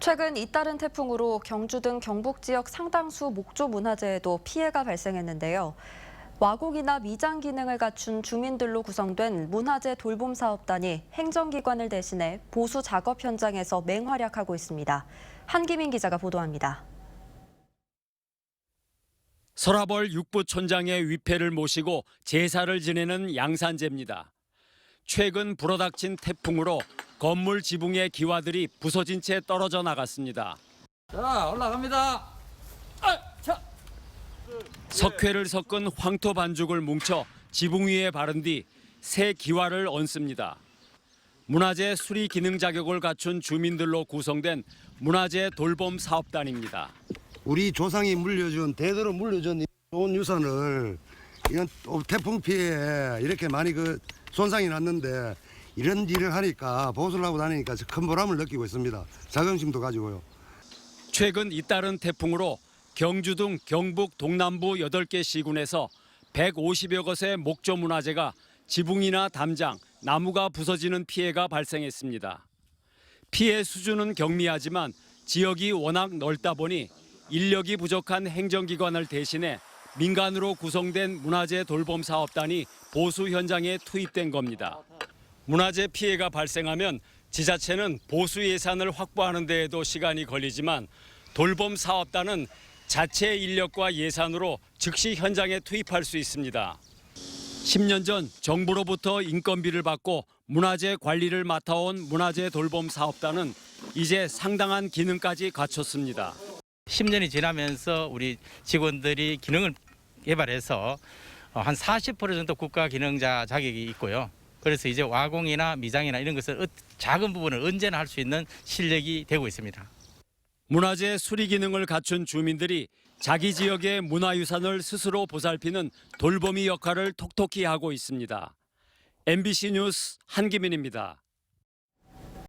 최근 잇따른 태풍으로 경주 등 경북 지역 상당수 목조 문화재에도 피해가 발생했는데요. 와곡이나 미장 기능을 갖춘 주민들로 구성된 문화재 돌봄 사업단이 행정기관을 대신해 보수 작업 현장에서 맹활약하고 있습니다. 한기민 기자가 보도합니다. 서라벌 육부촌장의 위패를 모시고 제사를 지내는 양산제입니다. 최근 불어닥친 태풍으로 건물 지붕의 기와들이 부서진 채 떨어져 나갔습니다. 자 올라갑니다. 아, 자. 석회를 섞은 황토 반죽을 뭉쳐 지붕 위에 바른 뒤 새 기와를 얹습니다. 문화재 수리 기능 자격을 갖춘 주민들로 구성된 문화재 돌봄 사업단입니다. 우리 조상이 물려준 대대로 물려준 이 좋은 유산을 이건 또 태풍 피해에 이렇게 많이 그 손상이 났는데 이런 일을 하니까 보수를 하고 다니니까 큰 보람을 느끼고 있습니다. 자긍심도 가지고요. 최근 잇따른 태풍으로 경주 등 경북 동남부 8개 시군에서 150여 곳의 목조 문화재가 지붕이나 담장, 나무가 부서지는 피해가 발생했습니다. 피해 수준은 경미하지만 지역이 워낙 넓다 보니 인력이 부족한 행정기관을 대신해 민간으로 구성된 문화재 돌봄 사업단이 보수 현장에 투입된 겁니다. 문화재 피해가 발생하면 지자체는 보수 예산을 확보하는 데에도 시간이 걸리지만 돌봄 사업단은 자체 인력과 예산으로 즉시 현장에 투입할 수 있습니다. 10년 전 정부로부터 인건비를 받고 문화재 관리를 맡아온 문화재 돌봄 사업단은 이제 상당한 기능까지 갖췄습니다. 10년이 지나면서 우리 직원들이 기능을 개발해서 어, 한40% 정도 국가 기능자 자격이 있고요. 그래서 이제 와공이나 미장이나 이런 것을 어- 작은 부분을 언제나 할 수 있는 실력이 되고 있습니다. 문화재 수리 기능을 갖춘 주민들이 자기 지역의 문화유산을 스스로 보살피는 돌보미 역할을 톡톡히 하고 있습니다. MBC 뉴스 한기민입니다.